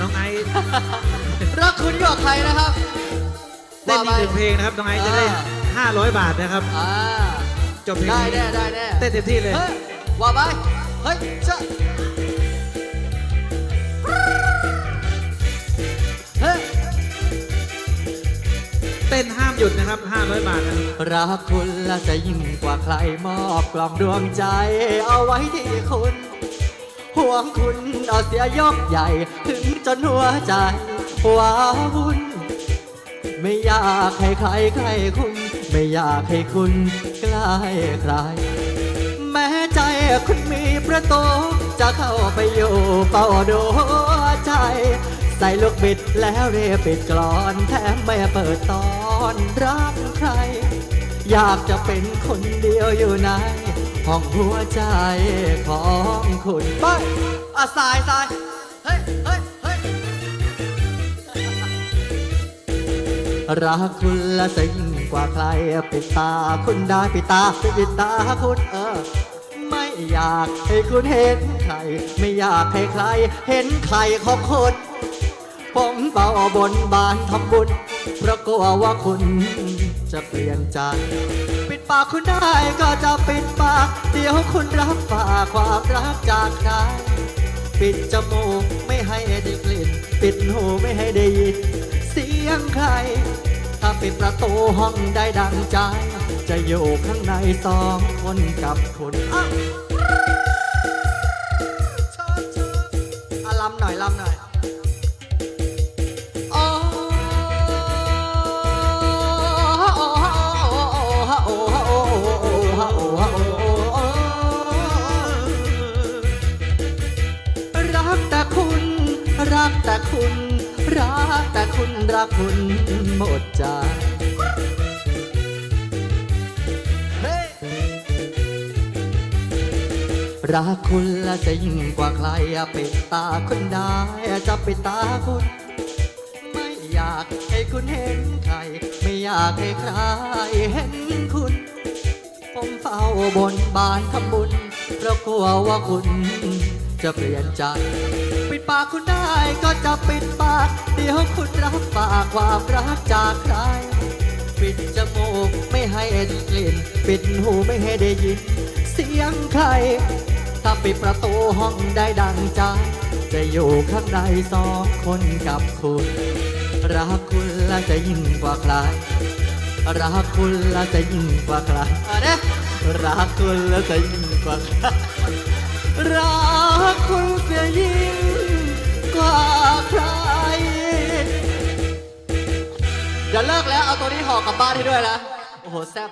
น้องไอซ์รักคุณยิ่งกว่าใครนะครับเต้นอีกหนึ่งเพลงนะครับน้องไอซ์จะได้อ่า500 บาทนะครับ อ่าจบเพลงได้นี้แน่ได้แน่เต้นเต็มที่เลย เฮ้ยว่าไปเฮ้ยจะเฮ้ย เต้นห้ามหยุดนะครับ 500 บาทนะครับ รักคุณและจะยิ่งกว่าใครมอบกล่องดวงใจเอาไว้ที่คุณ ห่วงคุณเอาเสียยกใหญ่ถึงจนหัวใจว้าวุ่นไม่อยากให้ใครใครคุณ ไม่อยากให้คุณใกล้ใคร แม้ใจคุณมีประตูจะเข้าไปอยู่เฝ้าดูใจ ใส่ลูกบิดแล้วเรียปิดกรอนแถมไม่เปิดตอนรักใคร อยากจะเป็นคนเดียวอยู่ใน ห้องหัวใจของคุณไปอะสายสายเฮ้ยเฮ้ยเฮ้ยรักคุณและสิ่งกว่าใครปิดตาคุณได้ปิดตาปิดตาคุณเออ ไม่อยากให้คุณเห็นใคร ไม่อยากให้ใคร เห็นใครของคุณผมเบาบนบานทำบุญเพราะกลัวว่าคุณจะเปลี่ยนใจ ปิดปากคุณได้ก็จะปิดปาก เดี๋ยวคุณรับฝากความรักจากใครปิดจมูกไม่ให้ได้กลิ่น ปิดหูไม่ให้ได้ยิน เสียงใคร ถ้าปิดประตูห้องได้ดังใจ จะอยู่ข้างในสองคนกับคุณอ้าวเชิญเชิญอะลำหน่อยลำหน่อย คุณ รักแต่คุณรักคุณหมดใจรักคุณและจะยิ่งกว่าใครปิดตาคุณได้จะปิดตาคุณ ไม่อยากให้คุณเห็นใคร ไม่อยากให้ใครเห็นคุณ ผมเฝ้าบนบานทำบุญเพราะกลัวว่าคุณจะเปลี่ยนใจ ปากคุณได้ก็จะปิดปากเดี๋ยวคุณรับปากความรักจากใคร ปิดจมูกไม่ให้ได้กลิ่น ปิดหูไม่ให้ได้ยิน เสียงใคร ถ้าปิดประตูห้องได้ดังใจจะอยู่ข้างในสองคนกับคุณ รักคุณและจะยิ่งกว่าใครรักคุณและจะยิ่งกว่าใครอะรักคุณและจะยิ่งกว่าใครรักคุณเสียยิ่ง ว่าใครเดี๋ยวเลิกแล้วเอาตัวนี้ห่อกลับบ้านให้ด้วยนะ โอ้โห แซ่บ